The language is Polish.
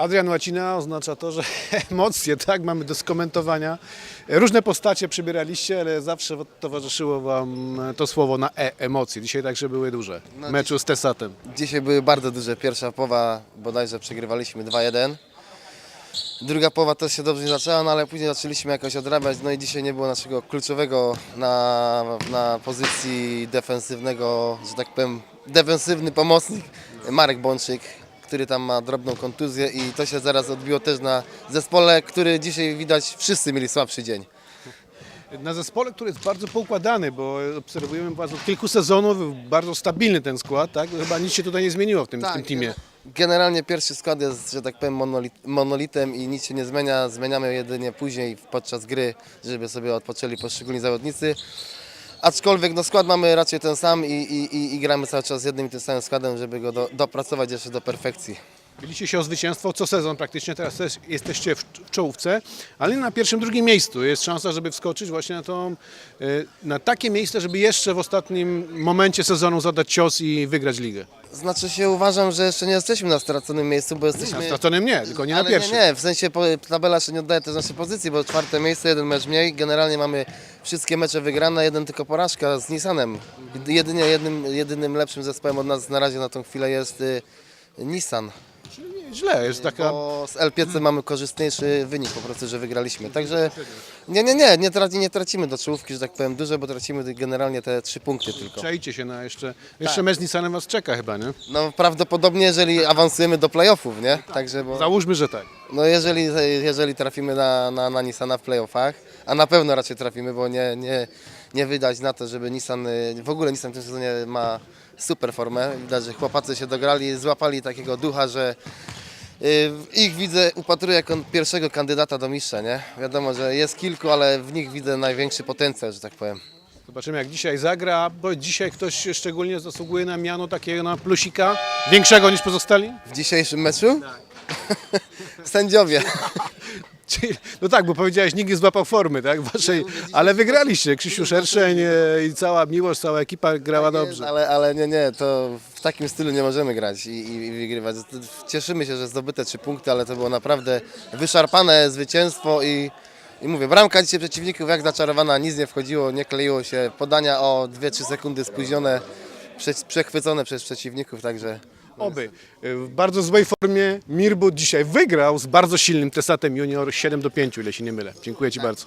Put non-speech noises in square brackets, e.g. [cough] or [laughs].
Adrian Łacina oznacza to, że [laughs] emocje, tak, mamy do skomentowania. Różne postacie przybieraliście, ale zawsze towarzyszyło Wam to słowo na e, emocje. Dzisiaj także były duże. No, meczu z Tesatem. Dzisiaj były bardzo duże. Pierwsza połowa bodajże przegrywaliśmy 2-1. Druga połowa też się dobrze nie zaczęła, no ale później zaczęliśmy jakoś odrabiać. No i dzisiaj nie było naszego kluczowego na, na pozycji defensywnego, że tak powiem, defensywny pomocnik Marek Bączyk, który tam ma drobną kontuzję i to się zaraz odbiło też na zespole, który dzisiaj widać wszyscy mieli słabszy dzień. Na zespole, który jest bardzo poukładany, bo obserwujemy bardzo od kilku sezonów, bardzo stabilny ten skład, tak? Chyba nic się tutaj nie zmieniło w tym, w tym teamie. Generalnie pierwszy skład jest, że tak powiem, monolit, monolitem i nic się nie zmienia. Zmieniamy jedynie później podczas gry, żeby sobie odpoczęli poszczególni zawodnicy. Aczkolwiek no, skład mamy raczej ten sam i, i, i, i gramy cały czas z jednym i tym samym składem, żeby go do, dopracować jeszcze do perfekcji. Biliście się o zwycięstwo co sezon praktycznie, teraz też jesteście w, czołówce, ale na pierwszym, drugim miejscu. Jest szansa, żeby wskoczyć właśnie na, tą, y, na takie miejsce, żeby jeszcze w ostatnim momencie sezonu zadać cios i wygrać ligę. Znaczy się uważam, że jeszcze nie jesteśmy na straconym miejscu, bo Na jesteśmy... straconym nie, tylko nie na pierwszym. Nie, nie, w sensie tabela jeszcze nie oddaje też naszej pozycji, bo czwarte miejsce, jeden mecz mniej. Generalnie mamy wszystkie mecze wygrane, jeden tylko porażka z Nissanem. Jedynie jednym, jedynym lepszym zespołem od nas na razie na tą chwilę jest y, Nissan. Źle, jest taka... Bo z LPC mamy korzystniejszy wynik po prostu, że wygraliśmy. Także nie, nie, nie, nie, traci, nie tracimy do czołówki, że tak powiem dużo, bo tracimy generalnie te trzy punkty tylko. Czajcie się na jeszcze... Tak. Jeszcze mecz z Nissanem was czeka chyba, nie? No prawdopodobnie, jeżeli awansujemy do playoffów, nie? Także, bo... Załóżmy, że tak. No jeżeli, jeżeli trafimy na, na, na Nissana w playoffach, a na pewno raczej trafimy, bo nie, nie, nie wydać na to, żeby Nissan, y, w ogóle Nissan w tym sezonie ma super formę. Widać, że chłopacy się dograli, złapali takiego ducha, że ich widzę, upatruję jako pierwszego kandydata do mistrza, nie? Wiadomo, że jest kilku, ale w nich widzę największy potencjał, że tak powiem. Zobaczymy jak dzisiaj zagra, bo dzisiaj ktoś szczególnie zasługuje na miano takiego na plusika, większego niż pozostali? W dzisiejszym meczu? [laughs] Sędziowie. [laughs] [laughs] No tak, bo powiedziałeś, nikt nie złapał formy, tak? Waszej, ale wygraliście. Krzysiu Szerszeń e, i cała miłość, cała ekipa grała dobrze. Ale, ale nie, nie, to w takim stylu nie możemy grać i, i, i wygrywać. Cieszymy się, że zdobyte trzy punkty, ale to było naprawdę wyszarpane zwycięstwo i, i mówię, bramka dzisiaj przeciwników jak zaczarowana, nic nie wchodziło, nie kleiło się, podania o 2-3 sekundy spóźnione, prze, przechwycone przez przeciwników, także Oby. E, W bardzo złej formie Mirbut dzisiaj wygrał z bardzo silnym Tesatem Junior 7 do 5, ile się nie mylę. Dziękuję Ci bardzo.